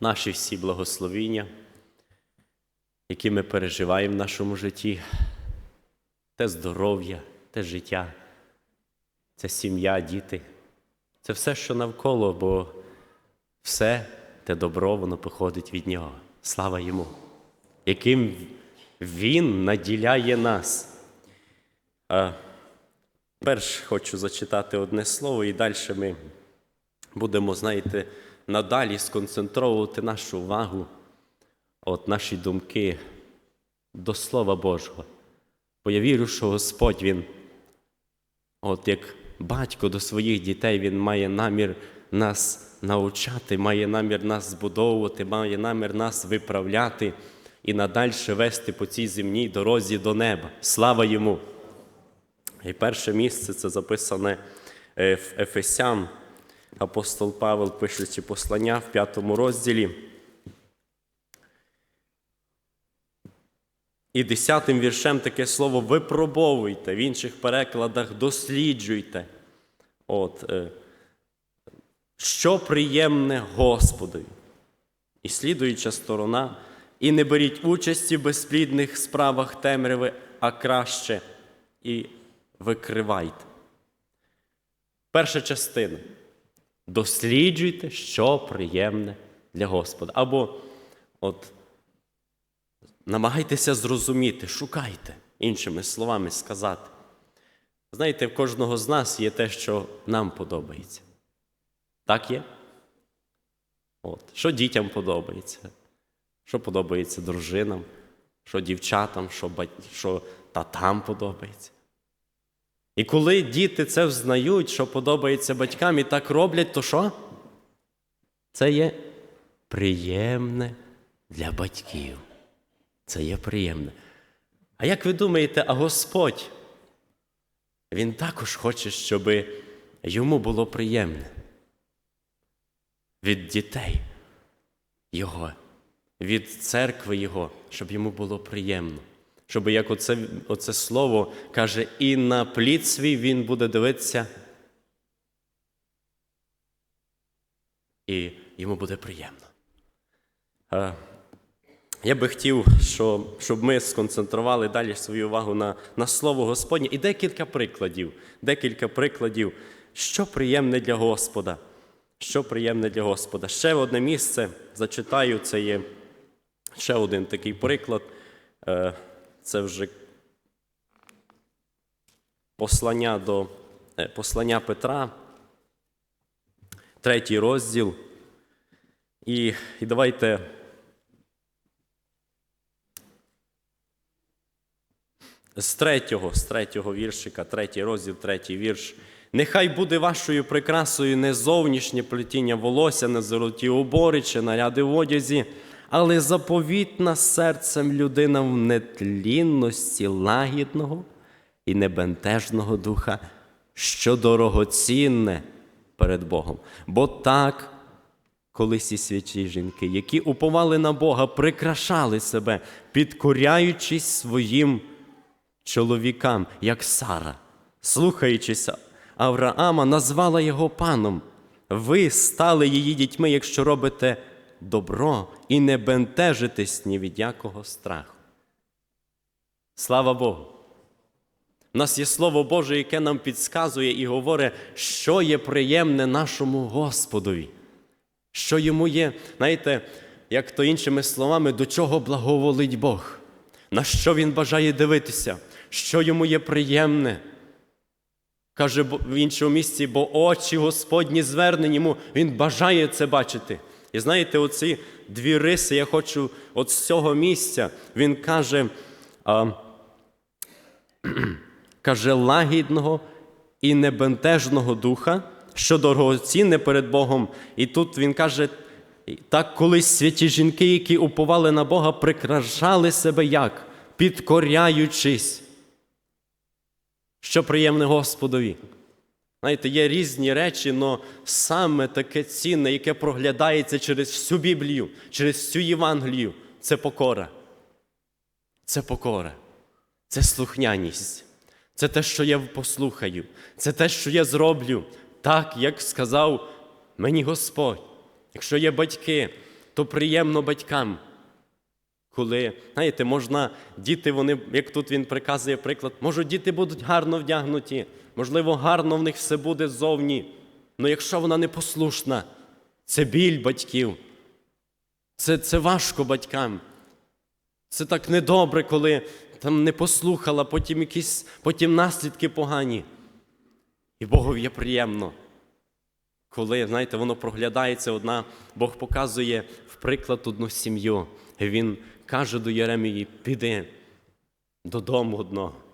наші всі благословіння, які ми переживаємо в нашому житті, те здоров'я, те життя, це сім'я, діти. Це все, що навколо, бо все те добро, воно походить від Нього. Слава Йому, яким Він наділяє нас. Перш хочу зачитати одне слово, і далі ми будемо, знаєте, надалі сконцентровувати нашу увагу, от наші думки до Слова Божого. Бо я вірю, що Господь Він, от як батько до своїх дітей, Він має намір нас навчати, має намір нас збудовувати, має намір нас виправляти і надальше вести по цій земній дорозі до неба. Слава йому! І перше місце це записане е, в Ефесян. Апостол Павел, пишучи послання в п'ятому розділі. І десятим віршем таке слово випробовуйте, в інших перекладах досліджуйте. От, е, що приємне Господові. І слідуюча сторона, і не беріть участі в безплідних справах темряви, а краще і викривайте. Перша частина. Досліджуйте, що приємне для Господа. Або от намагайтеся зрозуміти, шукайте, іншими словами сказати. Знаєте, в кожного з нас є те, що нам подобається. Так є? От. Що дітям подобається, що подобається дружинам, що дівчатам, що, бать... що татам подобається. І коли діти це взнають, що подобається батькам і так роблять, то що? Це є приємне для батьків. Це є приємне. А як ви думаєте, а Господь? Він також хоче, щоб йому було приємне від дітей Його, від церкви Його, щоб йому було приємно. Щоб як оце, оце слово каже, і на плід свій він буде дивитися, і йому буде приємно. Е, Я би хотів, щоб ми сконцентрували далі свою увагу на, на Слово Господнє і декілька прикладів, декілька прикладів, що приємне для Господа. Що приємне для Господа. Ще одне місце зачитаю, це є ще один такий приклад. Це вже послання до е, послання Петра, третій розділ. І, і давайте. З третього, з третього віршика, третій розділ, третій вірш. Нехай буде вашою прикрасою не зовнішнє плетіння волосся, не золоті убори чи наряди в одязі, але заповітна серцем людина в нетлінності лагідного і небентежного духа, що дорогоцінне перед Богом. Бо так колись і святі жінки, які уповали на Бога, прикрашали себе, підкоряючись своїм чоловікам, як Сара, слухаючись Авраама, назвала його паном. Ви стали її дітьми, якщо робите добро і не бентежитесь ні від якого страху. Слава Богу! У нас є Слово Боже, яке нам підказує і говорить, що є приємне нашому Господові, що йому є, знаєте, як то іншими словами, до чого благоволить Бог, на що Він бажає дивитися, що йому є приємне. Каже в іншому місці, бо очі Господні звернені йому, він бажає це бачити. І знаєте, оці дві риси я хочу от з цього місця. Він каже, а, каже, лагідного і небентежного духа, що дорогоцінне перед Богом. І тут він каже, так колись святі жінки, які уповали на Бога, прикрашали себе як? Підкоряючись. Що приємне Господові. Знаєте, є різні речі, але саме таке цінне, яке проглядається через всю Біблію, через всю Євангелію, це покора. Це покора, це слухняність, це те, що я послухаю, це те, що я зроблю, так, як сказав мені Господь. Якщо є батьки, то приємно батькам. Коли, знаєте, можна діти, вони, як тут він приказує приклад, можуть діти будуть гарно вдягнуті, можливо, гарно в них все буде ззовні. Але якщо вона непослушна, це біль батьків. Це, це важко батькам. Це так недобре, коли там не послухала, потім якісь потім наслідки погані. І Богові є приємно. Коли, знаєте, воно проглядається одна, Бог показує в приклад одну сім'ю. І Він каже до Єремії: піди додому одного.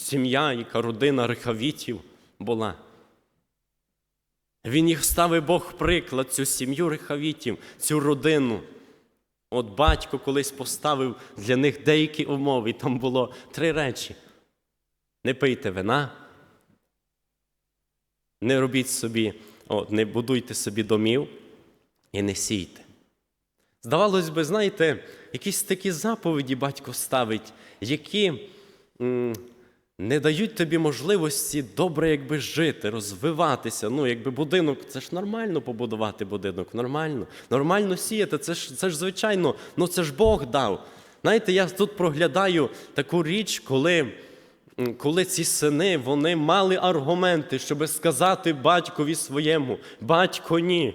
Сім'я, яка родина рехавітів була. Він їх ставив Бог приклад, цю сім'ю рехавітів, цю родину. От батько колись поставив для них деякі умови, і там було три речі: не пийте вина, не робіть собі, от, не будуйте собі домів і не сійте. Здавалось би, знаєте, якісь такі заповіді батько ставить, які не дають тобі можливості добре якби жити, розвиватися. Ну, якби будинок, це ж нормально побудувати будинок, нормально. Нормально сіяти, це ж, це ж звичайно, ну це ж Бог дав. Знаєте, я тут проглядаю таку річ, коли коли ці сини вони мали аргументи, щоб сказати батькові своєму, батько ні.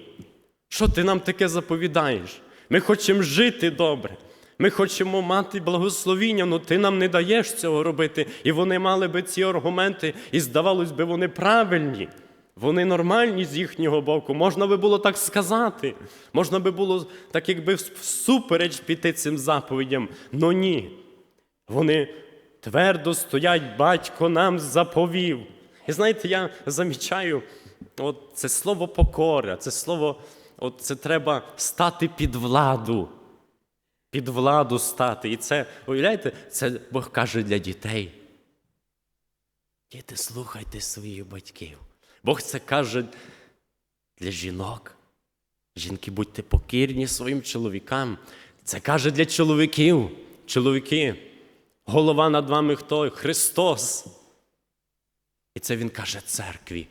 Що ти нам таке заповідаєш? Ми хочемо жити добре. Ми хочемо мати благословіння, але ти нам не даєш цього робити. І вони мали би ці аргументи, і здавалось би, вони правильні. Вони нормальні з їхнього боку. Можна би було так сказати. Можна би було так, якби всупереч піти цим заповідям. Но ні. Вони твердо стоять, батько нам заповів. І знаєте, я замічаю, от це слово покора, це слово, от це треба стати під владу. Під владу стати. І це, уявляєте, це Бог каже для дітей. Діти, слухайте своїх батьків. Бог це каже для жінок. Жінки, будьте покірні своїм чоловікам. Це каже для чоловіків. Чоловіки, голова над вами хто? Христос. І це Він каже церкві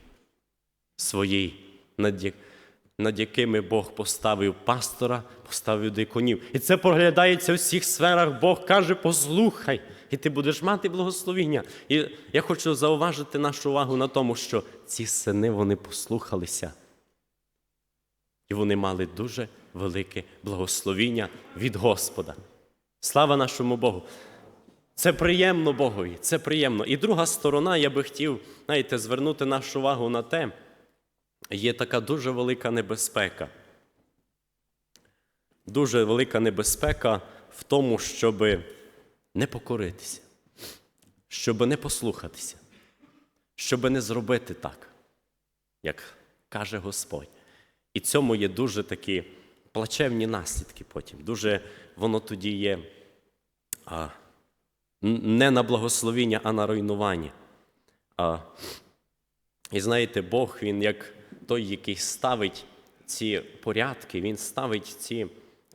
своїй, над, над якими Бог поставив пастора, поставив диконів. І це проглядається в всіх сферах. Бог каже, послухай, і ти будеш мати благословіння. І я хочу зауважити нашу увагу на тому, що ці сини вони послухалися. І вони мали дуже велике благословіння від Господа. Слава нашому Богу! Це приємно Богові, це приємно. І друга сторона, я би хотів, знаєте, звернути нашу увагу на те, є така дуже велика небезпека. Дуже велика небезпека в тому, щоб не покоритися, щоб не послухатися, щоб не зробити так, як каже Господь. І цьому є дуже такі плачевні наслідки потім. Дуже воно тоді є а, не на благословіння, а на руйнування. А, і знаєте, Бог, Він як той, який ставить ці порядки, Він ставить ці,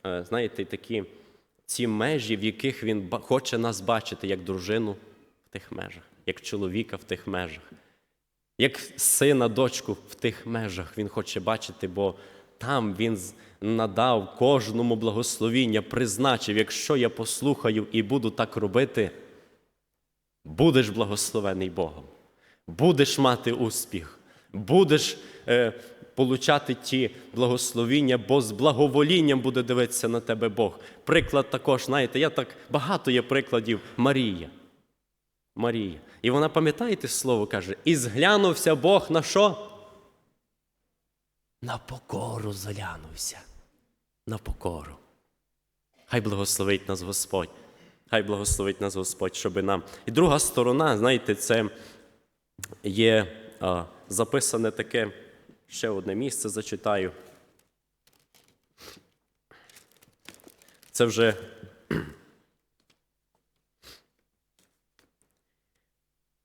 е, знаєте, такі ці межі, в яких Він хоче нас бачити як дружину в тих межах, як чоловіка в тих межах, як сина, дочку в тих межах Він хоче бачити, бо там Він надав кожному благословіння, призначив, якщо я послухаю і буду так робити, будеш благословений Богом, будеш мати успіх, будеш получати ті благословіння, бо з благоволінням буде дивитися на тебе Бог. Приклад також, знаєте, я так багато є прикладів Марія. Марія. І вона, пам'ятаєте слово, каже, і зглянувся Бог на що? На покору зглянувся. На покору. Хай благословить нас Господь. Хай благословить нас Господь, щоб нам. І друга сторона, знаєте, це є а, записане таке, ще одне місце зачитаю. Це вже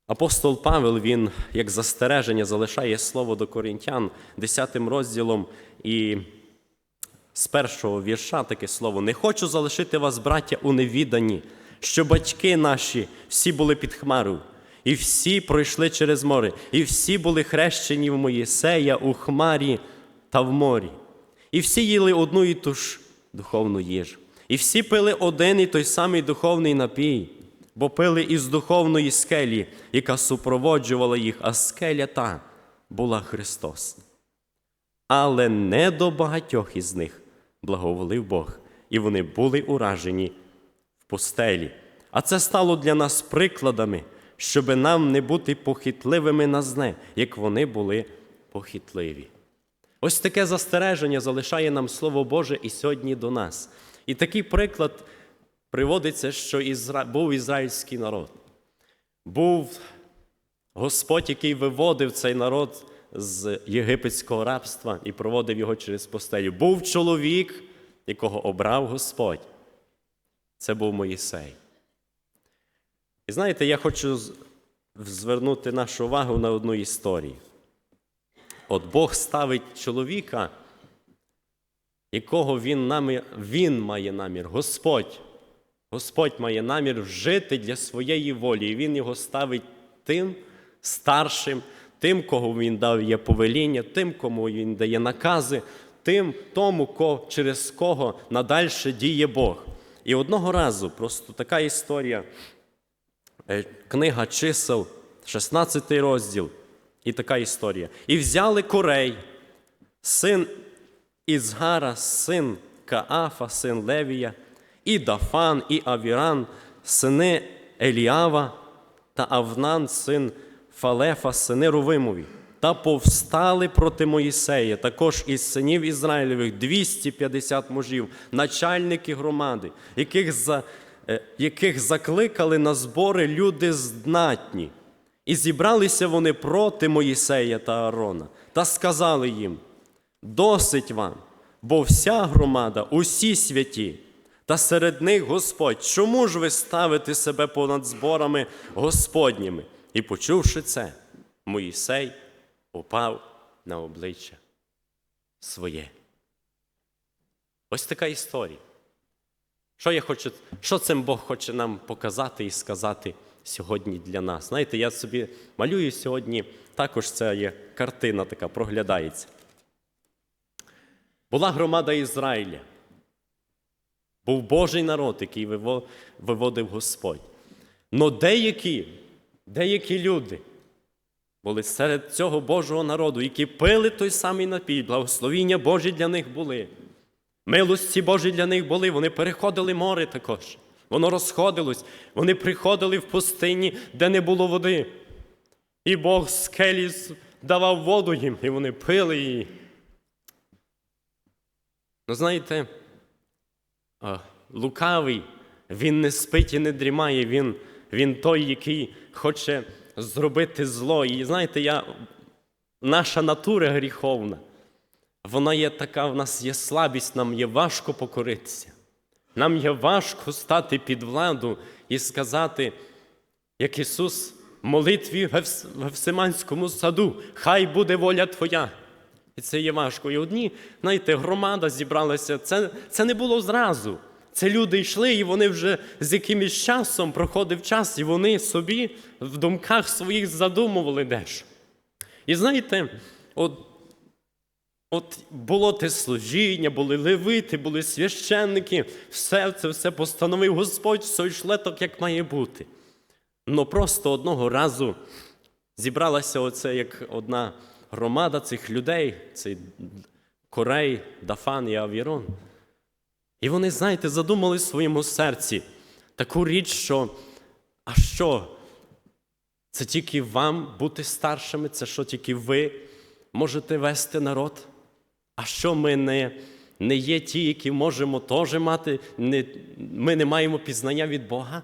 Апостол Павел, він як застереження залишає слово до корінтян 10 розділом і з першого вірша таке слово: Не хочу залишити вас, браття, у невіданні, що батьки наші всі були під хмарою, і всі пройшли через море, і всі були хрещені в Моїсея у хмарі та в морі. І всі їли одну і ту ж духовну їжу. І всі пили один і той самий духовний напій, бо пили із духовної скелі, яка супроводжувала їх, а скеля та була Христос. Але не до багатьох із них благоволив Бог, і вони були уражені в пустелі. А це стало для нас прикладами, щоби нам не бути похитливими на зне, як вони були похитливі. Ось таке застереження залишає нам Слово Боже і сьогодні до нас. І такий приклад приводиться, що Ізра... був ізраїльський народ. Був Господь, який виводив цей народ з єгипетського рабства і проводив його через постелю. Був чоловік, якого обрав Господь. Це був Моїсей. І знаєте, я хочу звернути нашу увагу на одну історію. От Бог ставить чоловіка, якого він, намір, він має намір, Господь. Господь має намір вжити для своєї волі, і Він його ставить тим старшим, тим, кого він дав є повеління, тим, кому він дає накази, тим, тому, ко- через кого надальше діє Бог. І одного разу просто така історія, книга чисел, 16 розділ, і така історія. І взяли корей, син Ізгара, син Каафа, син Левія, і Дафан, і Авіран, сини Еліава та Авнан, син Фалефа, сини Рувимові, та повстали проти Моїсея, також із синів Ізраїлевих 250 мужів, начальники громади, яких, за, е, яких закликали на збори люди знатні. І зібралися вони проти Моїсея та Аарона, та сказали їм: Досить вам, бо вся громада, усі святі, та серед них Господь. Чому ж ви ставите себе понад зборами Господніми? І почувши це, Моїсей упав на обличчя своє. Ось така історія. Що я хочу, що цим Бог хоче нам показати і сказати сьогодні для нас? Знаєте, я собі малюю сьогодні, також це є картина така проглядається. Була громада Ізраїля. Був Божий народ, який виводив Господь. Но деякі, деякі люди були серед цього Божого народу, які пили той самий напій, благословіння Божі для них були. Милості Божі для них були, вони переходили море також. Воно розходилось, вони приходили в пустині, де не було води. І Бог скелі давав воду їм, і вони пили її. Ну, знаєте, лукавий, він не спить і не дрімає, він, він той, який хоче зробити зло. І знаєте, я, наша натура гріховна, вона є така, в нас є слабість, нам є важко покоритися. Нам є важко стати під владу і сказати, як Ісус в молитві в Гефс- саду, хай буде воля Твоя. І це є важко. І одні, знаєте, громада зібралася. Це, це не було зразу. Це люди йшли, і вони вже з якимось часом проходив час, і вони собі в думках своїх задумували дещо. І знаєте, от От було те служіння, були левити, були священники, все це все постановив Господь, все йшло так, як має бути. Ну просто одного разу зібралася оце як одна громада цих людей, цей Корей, Дафан і Авірон. І вони, знаєте, задумали в своєму серці таку річ, що а що? Це тільки вам бути старшими, це що тільки ви можете вести народ? А що ми не, не є ті, які можемо теж мати, не, ми не маємо пізнання від Бога?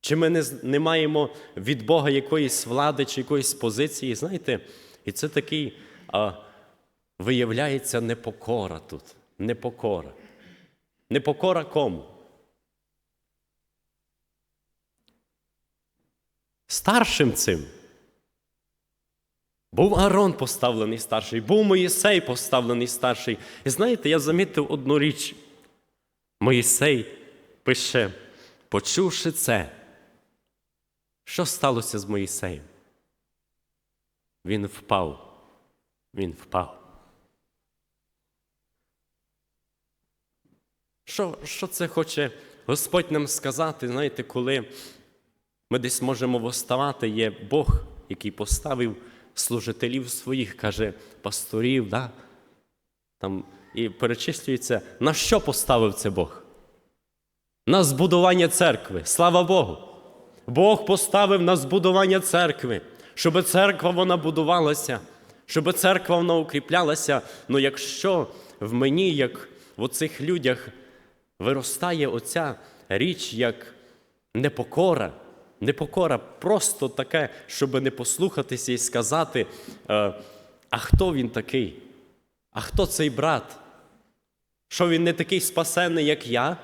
Чи ми не, не маємо від Бога якоїсь влади чи якоїсь позиції? Знаєте, і це такий, а, виявляється, непокора тут. Непокора. Непокора кому? Старшим цим. Був Аарон поставлений старший, був Моїсей поставлений старший. І знаєте, я замітив одну річ. Моїсей пише, почувши це, що сталося з Моїсеєм? Він впав. Він впав. Що, що це хоче Господь нам сказати? Знаєте, коли ми десь можемо восставати, є Бог, який поставив служителів своїх, каже, пасторів, да? Там, і перечислюється, на що поставив це Бог? На збудування церкви. Слава Богу! Бог поставив на збудування церкви, щоб церква вона будувалася, щоб церква вона укріплялася. Ну якщо в мені, як в оцих людях, виростає оця річ, як непокора, непокора, просто таке, щоб не послухатися і сказати, е, а хто він такий? А хто цей брат? Що він не такий спасенний, як я?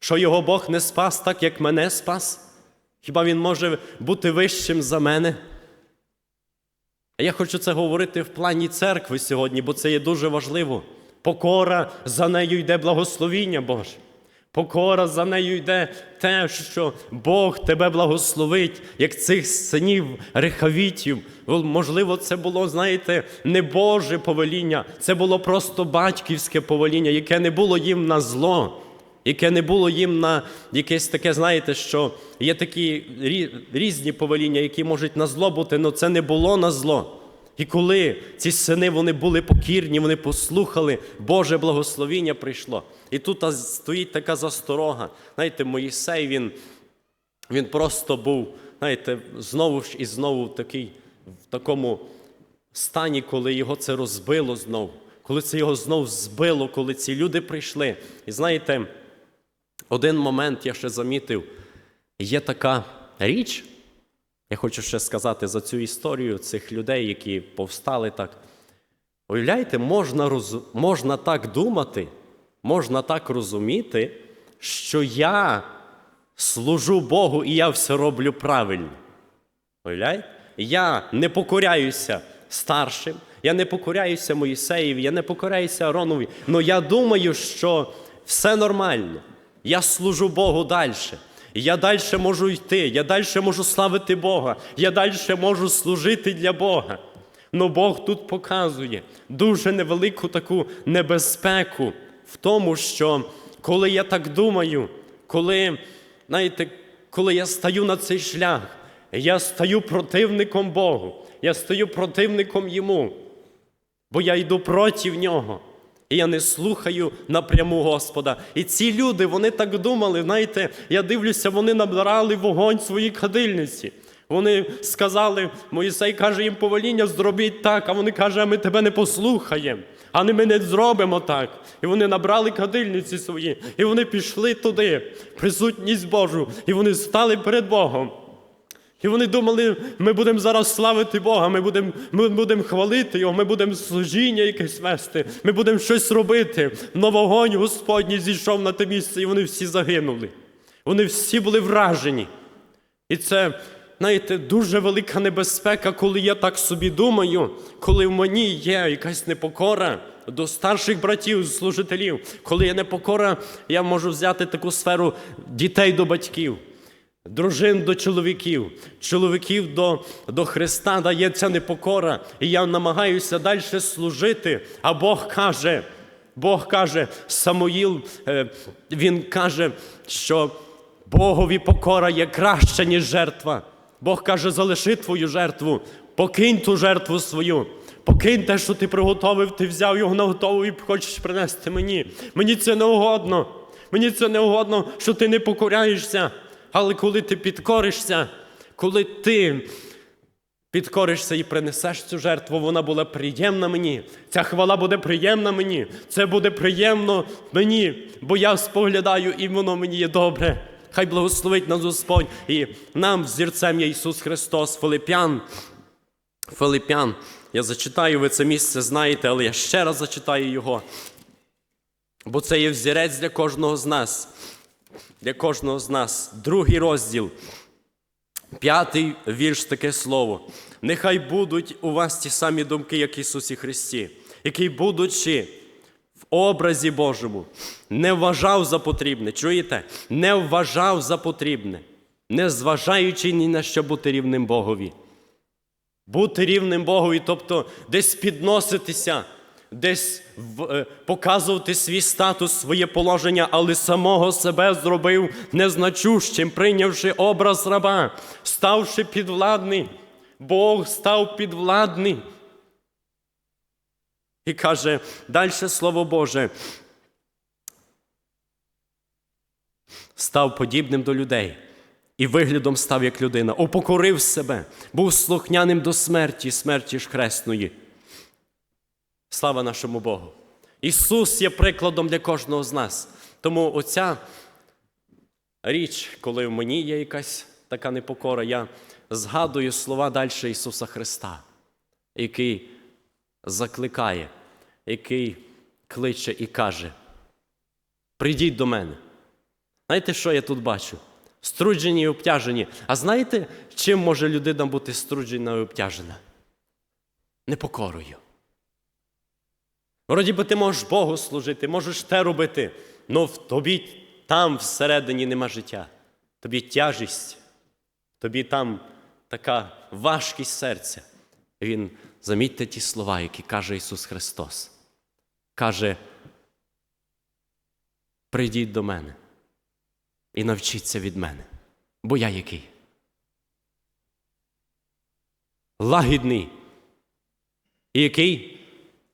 Що його Бог не спас так, як мене спас? Хіба він може бути вищим за мене? А я хочу це говорити в плані церкви сьогодні, бо це є дуже важливо. Покора за нею йде благословіння Боже. Покора за нею йде те, що Бог тебе благословить, як цих синів рехавітів. Можливо, це було, знаєте, не Боже повеління, це було просто батьківське повеління, яке не було їм на зло, яке не було їм на якесь таке, знаєте, що є такі різні повеління, які можуть на зло бути, але це не було на зло. І коли ці сини вони були покірні, вони послухали, Боже благословіння прийшло. І тут стоїть така засторога. Знаєте, Моїсей, він, він просто був, знаєте, знову ж і знову такий, в такому стані, коли його це розбило знову, коли це його знов збило, коли ці люди прийшли. І знаєте, один момент я ще замітив, є така річ, я хочу ще сказати за цю історію цих людей, які повстали так. Уявляєте, можна, роз... можна так думати, можна так розуміти, що я служу Богу і я все роблю правильно. Уявляєте? Я не покоряюся старшим, я не покоряюся Моїсеєві, я не покоряюся Аронові, але я думаю, що все нормально. Я служу Богу далі. Я далі можу йти, я далі можу славити Бога, я далі можу служити для Бога. Но Бог тут показує дуже невелику таку небезпеку в тому, що коли я так думаю, коли, знаєте, коли я стаю на цей шлях, я стаю противником Богу, я стаю противником Йому, бо я йду проти нього. І я не слухаю напряму Господа. І ці люди, вони так думали, знаєте, я дивлюся, вони набирали вогонь своїй кадильниці. Вони сказали, Моїсей каже їм повеління, зробіть так, а вони кажуть, а ми тебе не послухаємо, а не ми не зробимо так. І вони набрали кадильниці свої, і вони пішли туди, присутність Божу, і вони стали перед Богом. І вони думали, ми будемо зараз славити Бога, ми будемо ми будем хвалити Його, ми будемо служіння якесь вести, ми будемо щось робити. Но вогонь Господній зійшов на те місце, і вони всі загинули. Вони всі були вражені. І це, знаєте, дуже велика небезпека, коли я так собі думаю, коли в мені є якась непокора до старших братів, служителів, коли є непокора, я можу взяти таку сферу дітей до батьків. Дружин до чоловіків, чоловіків до, до Христа дається непокора, і я намагаюся далі служити. А Бог каже, Бог каже, Самуїл, е, він каже, що Богові покора є краща, ніж жертва. Бог каже, залиши твою жертву, покинь ту жертву свою. Покинь те, що ти приготовив, ти взяв його на готову і хочеш принести мені. Мені це не угодно. Мені це не угодно, що ти не покоряєшся. Але коли ти підкоришся, коли ти підкоришся і принесеш цю жертву, вона була приємна мені. Ця хвала буде приємна мені. Це буде приємно мені, бо я споглядаю, і воно мені є добре. Хай благословить нас Господь і нам взірцем є Ісус Христос, Филип'ян. Филип'ян. Я зачитаю, ви це місце знаєте, але я ще раз зачитаю його. Бо це є взірець для кожного з нас для кожного з нас. Другий розділ, п'ятий вірш, таке слово. Нехай будуть у вас ті самі думки, як Ісусі Христі, який, будучи в образі Божому, не вважав за потрібне. Чуєте? Не вважав за потрібне, не зважаючи ні на що бути рівним Богові. Бути рівним Богові, тобто десь підноситися десь е, показувати свій статус, своє положення, але самого себе зробив незначущим, прийнявши образ раба, ставши підвладний. Бог став підвладний. І каже далі Слово Боже. Став подібним до людей і виглядом став як людина, упокорив себе, був слухняним до смерті, смерті ж хресної. Слава нашому Богу! Ісус є прикладом для кожного з нас. Тому оця річ, коли в мені є якась така непокора, я згадую слова далі Ісуса Христа, який закликає, який кличе і каже: Прийдіть до мене. Знаєте, що я тут бачу? Струджені і обтяжені. А знаєте, чим може людина бути струджена і обтяжена? Непокорою. Вроді би ти можеш Богу служити, можеш те робити, але в тобі там всередині нема життя. Тобі тяжість, тобі там така важкість серця. Він, замітьте ті слова, які каже Ісус Христос. Каже, прийдіть до мене і навчіться від мене, бо я який? Лагідний. І який?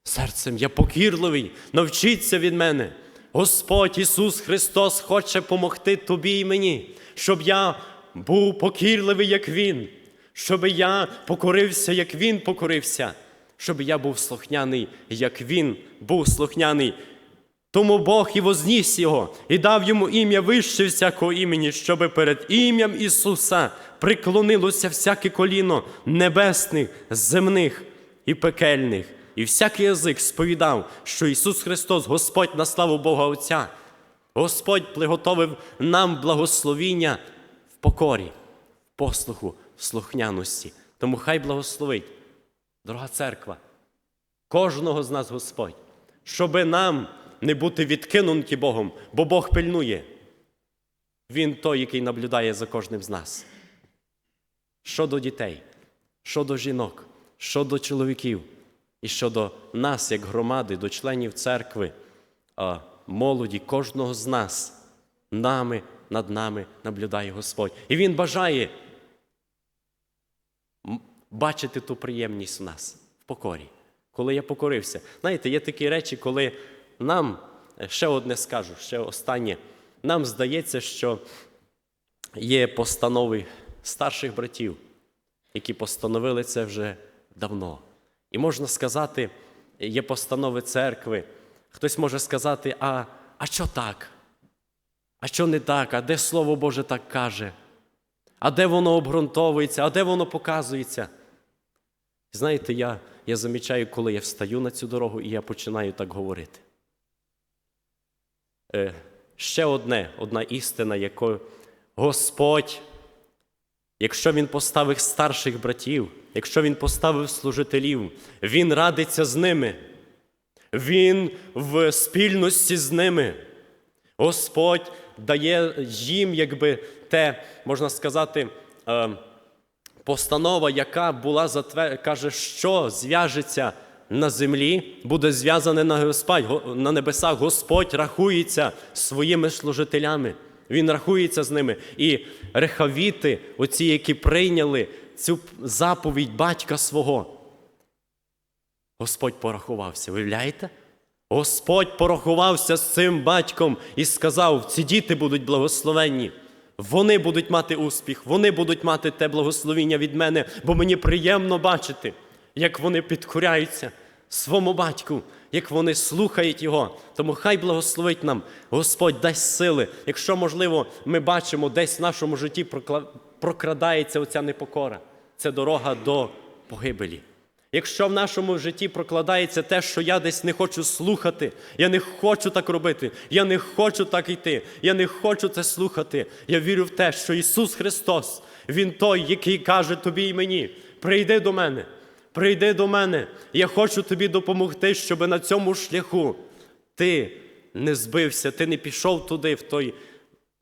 Серцем я покірливий, навчіться від мене. Господь Ісус Христос хоче помогти тобі і мені, щоб я був покірливий, як Він, щоб я покорився, як Він покорився, щоб я був слухняний, як Він був слухняний. Тому Бог і возніс його, і дав йому ім'я вище всякого імені, щоби перед ім'ям Ісуса приклонилося всяке коліно небесних, земних і пекельних, і всякий язик сповідав, що Ісус Христос, Господь на славу Бога Отця. Господь приготовив нам благословіння в покорі, в послуху, в слухняності. Тому хай благословить, дорога церква, кожного з нас Господь, щоби нам не бути відкинуті Богом, бо Бог пильнує. Він той, який наблюдає за кожним з нас. Щодо дітей, щодо жінок, щодо чоловіків і щодо нас, як громади, до членів церкви, молоді, кожного з нас, нами, над нами наблюдає Господь. І Він бажає бачити ту приємність в нас в покорі, коли я покорився. Знаєте, є такі речі, коли нам, е, ще одне скажу, ще останнє, нам здається, що є постанови старших братів, які постановили це вже давно. І можна сказати, є постанови церкви. Хтось може сказати, а, а що так? А що не так? А де Слово Боже так каже? А де воно обґрунтовується, а де воно показується? Знаєте, я, я замічаю, коли я встаю на цю дорогу і я починаю так говорити. Е, ще одне, одна істина, якою Господь, якщо Він поставив старших братів, якщо Він поставив служителів, Він радиться з ними, Він в спільності з ними. Господь дає їм, якби те, можна сказати, е, постанова, яка була затвер... каже, що зв'яжеться на землі, буде зв'язане на небесах. Господь рахується своїми служителями. Він рахується з ними. І рехавіти, оці, які прийняли цю заповідь батька свого, Господь порахувався. Виявляєте? Господь порахувався з цим батьком і сказав: ці діти будуть благословенні. Вони будуть мати успіх, вони будуть мати те благословіння від мене, бо мені приємно бачити, як вони підкоряються своєму батьку, як вони слухають його. Тому хай благословить нам, Господь дасть сили. Якщо, можливо, ми бачимо, десь в нашому житті прокрадається оця непокора, це дорога до погибелі. Якщо в нашому житті прокладається те, що я десь не хочу слухати, я не хочу так робити, я не хочу так йти, я не хочу це слухати. Я вірю в те, що Ісус Христос, Він той, який каже тобі і мені: прийди до мене, прийди до мене. Я хочу тобі допомогти, щоб на цьому шляху ти не збився, ти не пішов туди, в, той,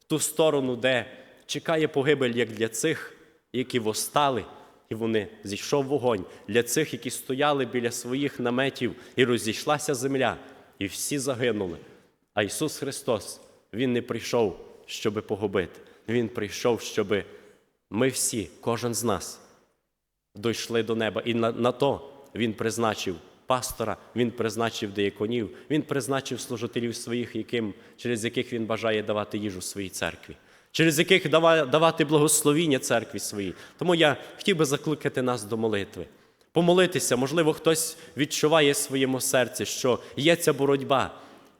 в ту сторону, де чекає погибель, як для цих, які восстали і І вони зійшов вогонь для цих, які стояли біля своїх наметів, і розійшлася земля, і всі загинули. А Ісус Христос, Він не прийшов, щоби погубити. Він прийшов, щоби ми всі, кожен з нас, дійшли до неба. І на, на то Він призначив пастора, Він призначив деяконів, Він призначив служителів своїх, яким, через яких Він бажає давати їжу своїй церкві, через яких давати благословіння церкві своїй. Тому я хотів би закликати нас до молитви. Помолитися, можливо, хтось відчуває в своєму серці, що є ця боротьба.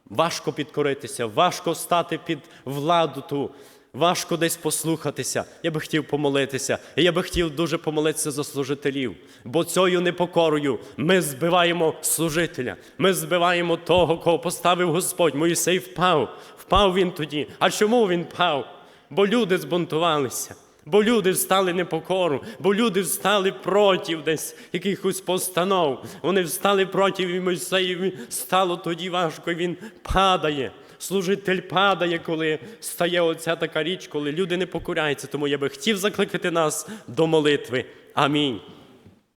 Важко підкоритися, важко стати під владу ту, важко десь послухатися. Я би хотів помолитися. Я би хотів дуже помолитися за служителів. Бо цією непокорою ми збиваємо служителя. Ми збиваємо того, кого поставив Господь. Моїсей впав. Впав він тоді. А чому він впав? Бо люди збунтувалися. Бо люди встали непокору, бо люди встали проти десь якихось постанов. Вони встали проти і Мойсеєві стало тоді важко, він падає. Служитель падає, коли стає оця така річ, коли люди не покоряються. Тому я би хотів закликати нас до молитви. Амінь.